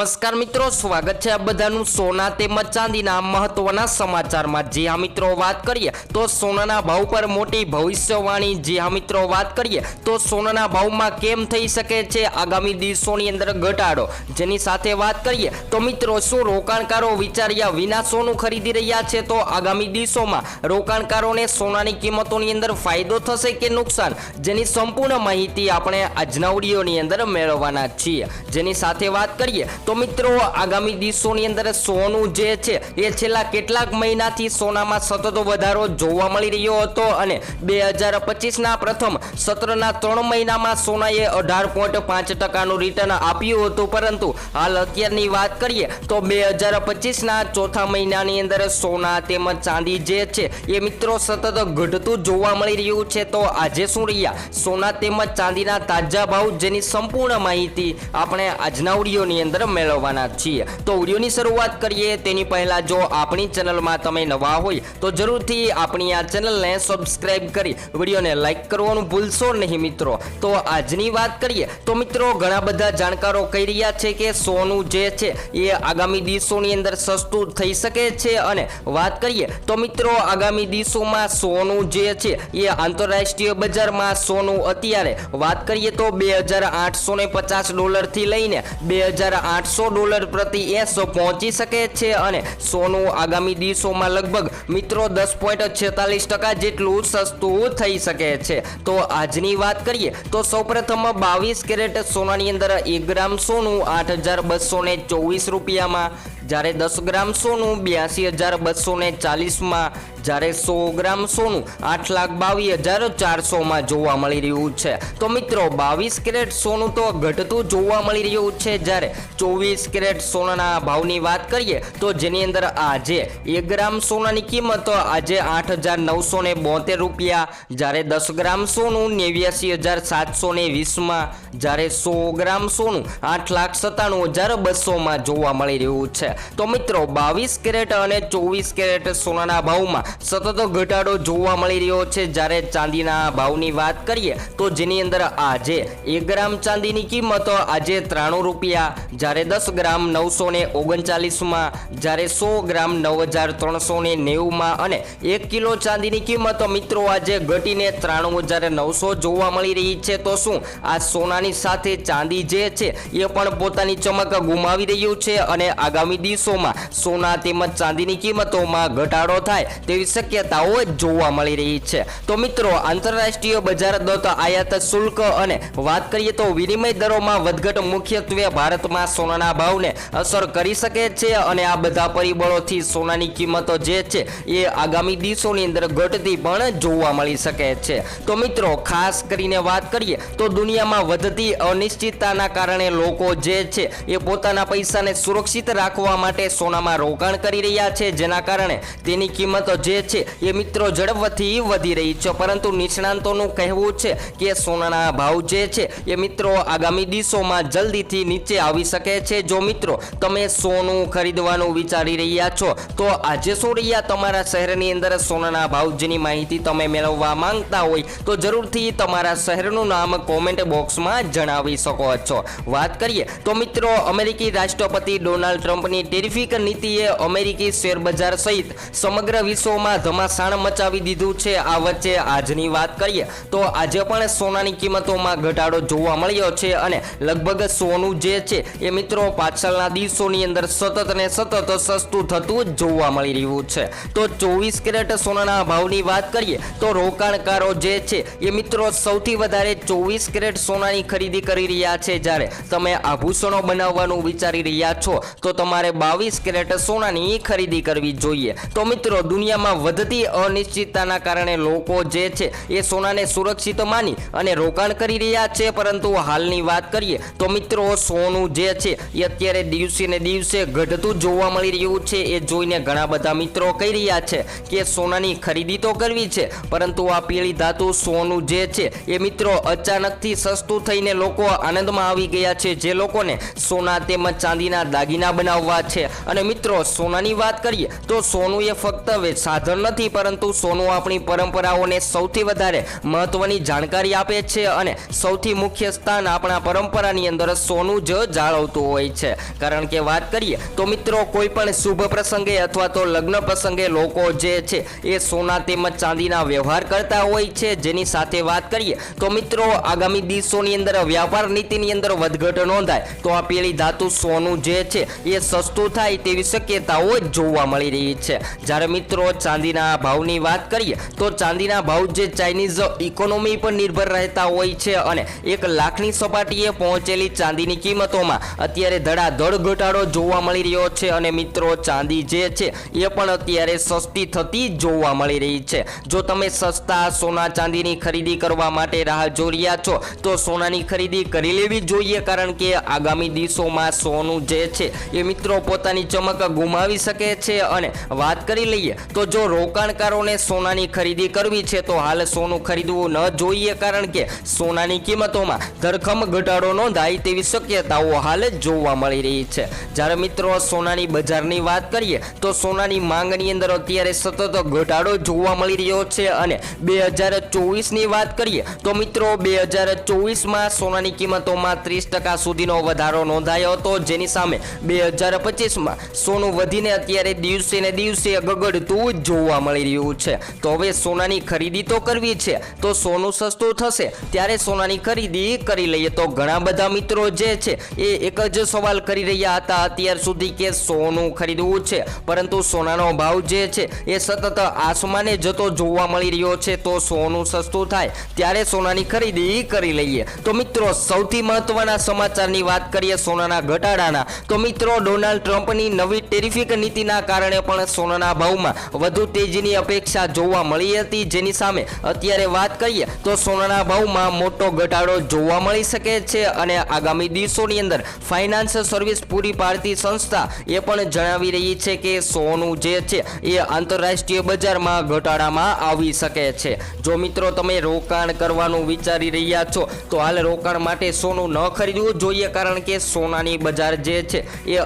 નમસ્કાર મિત્રો, સ્વાગત છે આ બધાનું સોના તેમજ ચાંદીના મહત્વના સમાચારમાં. જે હા મિત્રો, વાત કરીએ તો સોનાના ભાવ પર મોટી ભવિષ્યવાણી. જે હા મિત્રો, વાત કરીએ તો સોનાના ભાવમાં કેમ થઈ શકે છે આગામી દિવસોની અંદર ઘટાડો? જેની સાથે વાત કરીએ તો મિત્રો, શું રોકાણકારો વિચાર્યા વિના સોનું ખરીદી રહ્યા છે? તો આગામી દિવસોમાં રોકાણકારોને સોનાની કિંમતોની અંદર ફાયદો થશે કે નુકસાન? જેની સંપૂર્ણ માહિતી આપણે આજના વિડીયોની અંદર મેળવવાના છીએ. જેની સાથે વાત કરીએ મિત્રો, આગામી દિવસોની અંદર સોનું જે છે, એ છેલ્લા કેટલાક મહિનાથી સોનામાં સતત વધારો જોવા મળી રહ્યો હતો અને બે હજાર પચીસના પ્રથમ સત્રના ત્રણ મહિનામાં સોનાએ અઢાર પોઈન્ટ પાંચ ટકાનું રિટર્ન આપ્યું હતું. પરંતુ હાલ અત્યારની વાત કરીએ તો બે હજાર પચીસના ચોથા મહિનાની અંદર સોના તેમજ ચાંદી જે છે, એ મિત્રો સતત ઘટતું જોવા મળી રહ્યું છે. તો આજે શું રહ્યા? સોના તેમજ ચાંદીના તાજા ભાવ જેની સંપૂર્ણ માહિતી આપણે આજના વિડીયોની અંદર મેળવવાના છીએ. તો વિડીયોની શરૂઆત કરીએ. તેની પહેલાં જો આપણી ચેનલમાં તમે નવા હોય, તો જરૂરથી આપણી આ ચેનલને સબસ્ક્રાઇબ કરી વિડીયોને લાઇક કરવાનું ભૂલશો નહીં મિત્રો. તો આજની વાત કરીએ. તો મિત્રો, ઘણા બધા જાણકારો કહી રહ્યા છે કે સોનું જે છે, એ આગામી દિવસોની અંદર સસ્તું થઈ શકે છે. અને વાત કરીએ, તો મિત્રો, આગામી દિવસોમાં સોનું જે છે, એ આંતરરાષ્ટ્રીય બજારમાં સોનું અત્યારે વાત કરીએ તો બે હજાર આઠસો ને પચાસ ડોલરથી લઈને બે હજાર આઠસો ડોલર પ્રતિ એસ પહોંચી શકે છે અને સોનું આગામી દિવસોમાં લગભગ મિત્રો દસ પોઈન્ટ છેતાલીસ ટકા જેટલું સસ્તું થઈ શકે છે. તો આજની વાત કરીએ તો સૌપ્રથમ બાવીસ કેરેટ સોનાની અંદર એક ગ્રામ સોનું આઠ હજાર બસો ચોવીસ રૂપિયામાં જ્યારે દસ ગ્રામ સોનું, બ્યાસી હજાર બસો ને ચાલીસમાં જ્યારે સો ગ્રામ સોનું, આઠ લાખ બાવીસ હજાર ચારસોમાં જોવા મળી રહ્યું છે. તો મિત્રો, બાવીસ કેરેટ સોનું તો ઘટતું જોવા મળી રહ્યું છે. જ્યારે ચોવીસ કેરેટ સોનાના ભાવની વાત કરીએ, તો જેની અંદર આજે એક ગ્રામ સોનાની કિંમત આજે આઠ હજાર નવસો ને બોતેર રૂપિયા, જ્યારે દસ ગ્રામ સોનું નેવ્યાસી હજાર સાતસો ને વીસમાં, જ્યારે સો ગ્રામ સોનું આઠ લાખ સત્તાણું હજાર બસોમાં જોવા મળી રહ્યું છે. તો મિત્રો, બાવીસ કેરેટ અને ચોવીસ કેરેટ સોનાના ભાવમાં સતત ઘટાડો જોવા મળી રહ્યો છે. જ્યારે ચાંદીના ભાવની વાત કરીએ, તો જેની અંદર આજે એક ગ્રામ ચાંદીની કિંમત આજે ત્રાણું રૂપિયા, જ્યારે દસ ગ્રામ નવસો ને ઓગણચાલીસમાં, જ્યારે સો ગ્રામ નવ હજાર ત્રણસો ને નેવુંમાં અને એક કિલો ચાંદીની કિંમત મિત્રો આજે ઘટીને ત્રાણું હજાર નવસો જોવા મળી રહી છે. તો શું આ સોનાની સાથે ચાંદી જે છે, એ પણ પોતાની ચમક ગુમાવી રહ્યું છે અને આગામી દિવસોમાં સોના તેમજ ચાંદીની કિંમતોમાં ઘટાડો થાય તેવી શક્યતાઓ જોવા મળી રહી છે. તો મિત્રો, આંતરરાષ્ટ્રીય બજાર દત્ત આયાત શુલ્ક અને વાત કરીએ તો વિનિમય દરોમાં વધઘટ મુખ્યત્વે ભારતમાં સોનાના ભાવને અસર કરી શકે છે અને આ બધા પરિબળોથી સોનાની કિંમતો જે છે એ આગામી દિવસોની અંદર ઘટતી પણ જોવા મળી શકે છે. તો મિત્રો, ખાસ કરીને વાત કરીએ તો દુનિયામાં વધતી અનિશ્ચિતતાના કારણે લોકો જે છે એ પોતાના પૈસાને સુરક્ષિત રાખવા માટે સોનામાં રોકાણ કરી રહ્યા છે, જેના કારણે તેની કિંમતો જે છે એ મિત્રો ઝડપથી વધી રહી છે. પરંતુ નિષ્ણાંતોનું કહેવું છે કે સોનાના ભાવ જે છે એ મિત્રો આગામી દિવસોમાં જલ્દીથી નીચે આવી શકે છે. જો મિત્રો તમે સોનું ખરીદવાનું વિચારી રહ્યા છો, તો આજે શું રહ્યા તમારા શહેરની અંદર સોનાના ભાવ જેની માહિતી તમે મેળવવા માંગતા હોય, તો જરૂરથી તમારા શહેરનું નામ કોમેન્ટ બોક્સમાં જણાવી શકો છો. વાત કરીએ તો મિત્રો અમેરિકી રાષ્ટ્રપતિ ડોનાલ્ડ ટ્રમ્પની ટેરિફિક નીતિએ અમેરિકી શેરબજાર સહિત સમગ્ર વિશ્વમાં ધમાસાણ મચાવી દીધું છે. આ વચ્ચે આજની વાત કરીએ તો આજે પણ સોનાની કિંમતોમાં ઘટાડો જોવા મળ્યો છે અને લગભગ સોનું જે છે એ મિત્રો પાછળના દિવસોની અંદર સતત ને સતત સસ્તું થતું જોવા મળી રહ્યું છે. તો ચોવીસ કેરેટ સોનાના ભાવની વાત કરીએ તો રોકાણકારો જે છે એ મિત્રો સૌથી વધારે ચોવીસ કેરેટ સોનાની ખરીદી કરી રહ્યા છે. જ્યારે તમે આભૂષણો બનાવવાનું વિચારી રહ્યા છો, તો તમારે બાવીસ કેરેટ સોનાની ખરીદી કરવી જોઈએ. તો મિત્રો, દુનિયામાં વધતી અનિશ્ચિતતાના કારણે લોકો જે છે, એ સોનાને સુરક્ષિત માની અને રોકાણ કરી રહ્યા છે. પરંતુ હાલની વાત કરીએ, તો મિત્રો, સોનું જે છે, એ અત્યારે દિવસે ને દિવસે ઘટતું જોવા મળી રહ્યું છે. એ જોઈને ઘણા બધા મિત્રો કહી રહ્યા છે કે સોનાની ખરીદી તો કરવી છે, પરંતુ આ પીળી ધાતુ સોનું જે છે, એ મિત્રો અચાનકથી સસ્તું થઈને લોકો આનંદમાં આવી ગયા છે. જે લોકોને સોના તેમજ ચાંદીના દાગીના બનાવવા રહ્યા છે. અને મિત્રો, સોનાની વાત કરીએ, તો સોનું એ ફક્ત સાધન નથી, પરંતુ સોનું આપણી પરંપરાઓને સૌથી વધારે મહત્વની જાણકારી આપે છે અને સૌથી મુખ્ય સ્થાન આપણા પરંપરાની અંદર સોનું જ જાળવતું હોય છે. કારણ કે વાત કરીએ, તો મિત્રો, કોઈ પણ શુભ પ્રસંગે અથવા તો લગ્ન પ્રસંગે લોકો જે છે, એ સોના તેમજ ચાંદીના વ્યવહાર કરતા હોય છે. જેની સાથે વાત કરીએ, તો મિત્રો, આગામી દિવસોની અંદર વ્યાપાર નીતિની અંદર વધઘટ નોંધાય, તો આ પેલી ધાતુ સોનું જે છે, એ સસ્તું થાય તેવી શક્યતાઓ જોવા મળી રહી છે. જ્યારે મિત્રો ચાંદીના ભાવની વાત કરીએ, તો ચાંદીના ભાવ જે ચાઇનીઝ ઇકોનોમી પર નિર્ભર રહેતા હોય છે અને એક લાખની સપાટીએ પહોંચેલી ચાંદીની કિંમતોમાં અત્યારે ધડાધડ ઘટાડો જોવા મળી રહ્યો છે અને મિત્રો, ચાંદી જે છે એ પણ અત્યારે સસ્તી થતી જોવા મળી રહી છે. જો તમે સસ્તા સોના ચાંદીની ખરીદી કરવા માટે રાહ જોઈ રહ્યા છો, તો સોનાની ખરીદી કરી લેવી જોઈએ, કારણ કે આગામી દિવસોમાં સોનું જે છે એ મિત્રો પોતાની ચમક ગુમાવી શકે છે અને વાત કરી લઈએ તો જો રોકાણકારોને સોનાની ખરીદી કરવી છે, તો હાલ સોનું ખરીદવું ન જોઈએ કારણ કે સોનાની કિંમતોમાં ધરખમ ઘટાડો નોંધાય તેવી શક્યતાઓ હાલ જોવા મળી રહી છે. જ્યારે મિત્રો, સોનાની બજારની વાત કરીએ, તો સોનાની માંગની અંદર અત્યારે સતત ઘટાડો જોવા મળી રહ્યો છે અને બે હજાર ચોવીસની વાત કરીએ, તો મિત્રો, બે હજાર ચોવીસમાં સોનાની કિંમતોમાં ત્રીસ ટકા સુધીનો વધારો નોંધાયો હતો, જેની સામે બે હજાર પચીસમાં સોનું વધીને અત્યારે દિવસે ને દિવસે ગગડતું જ જોવા મળી રહ્યું છે. તો હવે સોનાની ખરીદી તો કરવી છે, તો સોનું સસ્તું થશે, ત્યારે સોનાની ખરીદી કરી લઈએ. તો ઘણા બધા મિત્રો જે છે, એ એક જ સવાલ કરી રહ્યા હતા અત્યાર સુધી કે સોનું ખરીદવું છે, પરંતુ સોનાનો ભાવ જે છે, એ સતત આસમાને જતો જોવા મળી રહ્યો છે. તો સોનું સસ્તું થાય, ત્યારે સોનાની ખરીદી કરી લઈએ. તો મિત્રો, સૌથી મહત્વના સમાચારની વાત કરીએ સોનાના ઘટાડાના. તો મિત્રો, ડોનાલ્ડ ટ્રમ્પની નવી ટેરિફિક નીતિના કારણે પણ સોનાના ભાવમાં વધુ તેજીની અપેક્ષા જોવા મળી હતી. જેની સામે અત્યારે વાત કરીએ તો સોનાના ભાવમાં મોટો ઘટાડો જોવા મળી શકે છે અને આગામી દિવસોની અંદર ફાઇનાન્સ સર્વિસ પૂરી પાડતી સંસ્થા એ પણ જણાવી રહી છે કે સોનું જે છે એ આંતરરાષ્ટ્રીય બજારમાં ઘટાડામાં આવી શકે છે. જો મિત્રો તમે રોકાણ કરવાનું વિચારી રહ્યા છો, તો હાલ રોકાણ માટે સોનું ન ખરીદવું જોઈએ કારણ કે સોનાની બજાર જે છે એ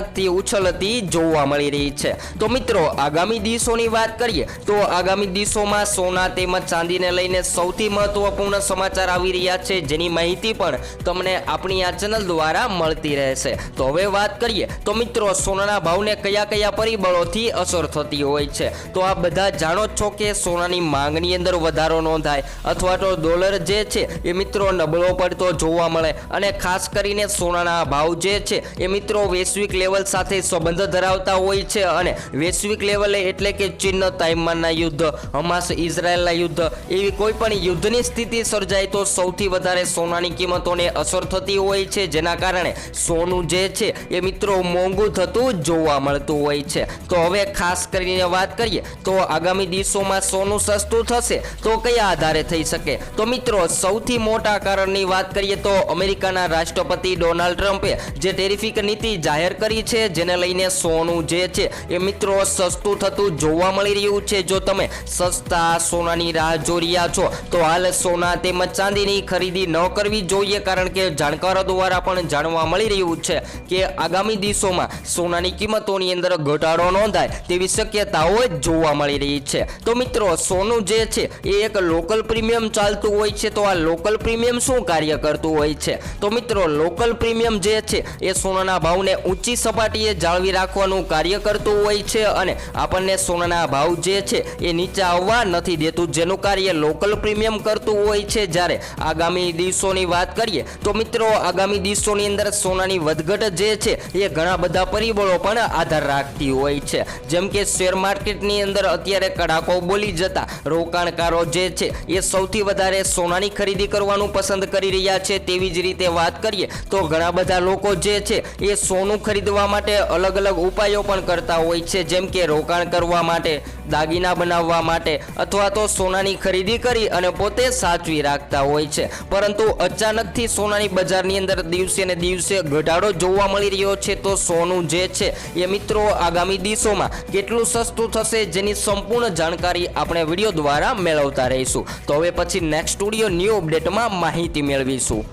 અચાનકથી ઉછળતી જોવા મળી રહી છે. તો મિત્રો, આગામી દિવસોની વાત કરીએ, તો આગામી દિવસોમાં સોના તેમજ ચાંદીને લઈને સૌથી મહત્વપૂર્ણ સમાચાર આવી રહ્યા છે, જેની માહિતી પણ તમને આપણી આ ચેનલ દ્વારા મળતી રહેશે. તો હવે વાત કરીએ, તો મિત્રો, સોનાના ભાવને કયા કયા પરિબળોથી અસર થતી હોય છે? તો આ બધા જાણો છો કે સોનાની માંગની અંદર વધારો નોંધાય, અથવા તો ડોલર જે છે, એ મિત્રો નબળો પડતો જોવા મળે, અને ખાસ કરીને સોનાના ભાવ જે છે, એ મિત્રો વૈશ્વિક લેવલ સાથે સંબંધ ધરાવતા હોય છે અને વૈશ્વિક લેવલે એટલે કે ચીન તાઇમાનના યુદ્ધ, હમાસ, ઇઝરાયલના યુદ્ધ એવી કોઈ પણ યુદ્ધની સ્થિતિ સર્જાય તો સૌથી વધારે સોનાની કિંમતોને અસર થતી હોય છે. જેના કારણે સોનું જે છે એ મિત્રો મોંઘું થતું જોવા મળતું હોય છે. તો હવે ખાસ કરીને વાત કરીએ તો આગામી દિવસોમાં સોનું સસ્તું થશે તો કયા આધારે થઈ શકે? તો મિત્રો સૌથી મોટા કારણની વાત કરીએ તો અમેરિકાના રાષ્ટ્રપતિ ડોનાલ્ડ ટ્રમ્પે જે ટેરિફિક નીતિ જાહેર કરી છે, જેને લઈને સોનું જે છે, એ મિત્રો સસ્તું થતું જોવા મળી રહ્યું છે. જો તમે સસ્તા સોનાની રાહ જોઈ રહ્યા છો, તો હાલ સોના તેમજ ચાંદીની ખરીદી ન કરવી જોઈએ, કારણ કે જાણકારો દ્વારા પણ જાણવા મળી રહ્યું છે કે આગામી દિવસોમાં સોનાની કિંમતોની અંદર ઘટાડો નોંધાય તેવી શક્યતાઓ જોવા મળી રહી છે. તો મિત્રો, સોનું જે છે, એ એક લોકલ પ્રીમિયમ ચાલતું હોય છે, તો આ લોકલ પ્રીમિયમ શું કાર્ય કરતું હોય છે? તો મિત્રો, લોકલ પ્રીમિયમ જે છે, એ સોનાના ભાવને ઊંચી સપાટીએ જાળવી રાખવાનું કાર્ય કરતું હોય છે અને આપણને સોનાના ભાવ જે છે એ નીચે આવવા નથી દેતું, જેનું કાર્ય લોકલ પ્રીમિયમ કરતું હોય છે. જ્યારે આગામી દિવસોની વાત કરીએ તો મિત્રો, આગામી દિવસોની અંદર સોનાની વધઘટ જે છે એ ઘણા બધા પરિબળો પણ આધાર રાખતી હોય છે. જેમ કે શેર માર્કેટની અંદર અત્યારે કડાકો બોલી જતા રોકાણકારો જે છે એ સૌથી વધારે સોનાની ખરીદી કરવાનું પસંદ કરી રહ્યા છે. તેવી જ રીતે વાત કરીએ તો ઘણા બધા લોકો જે છે એ સોનું ખરીદવા માટે અલગ અલગ ઉપાયો પણ કરતા હોય છે. જેમ કે રોકાણ કરવા માટે, દાગીના બનાવવા માટે અથવા તો સોનાની ખરીદી કરી અને પોતે સાચવી રાખતા હોય છે. પરંતુ અચાનકથી સોનાની બજારની અંદર દિવસે ને દિવસે ઘટાડો જોવા મળી રહ્યો છે તો સોનું જે છે એ મિત્રો આગામી દિવસોમાં કેટલું સસ્તું થશે જેની સંપૂર્ણ જાણકારી આપણે વીડિયો દ્વારા મેળવતા રહીશું. તો હવે પછી નેક્સ્ટ સ્ટુડિયો ન્યૂ અપડેટમાં માહિતી મેળવીશું.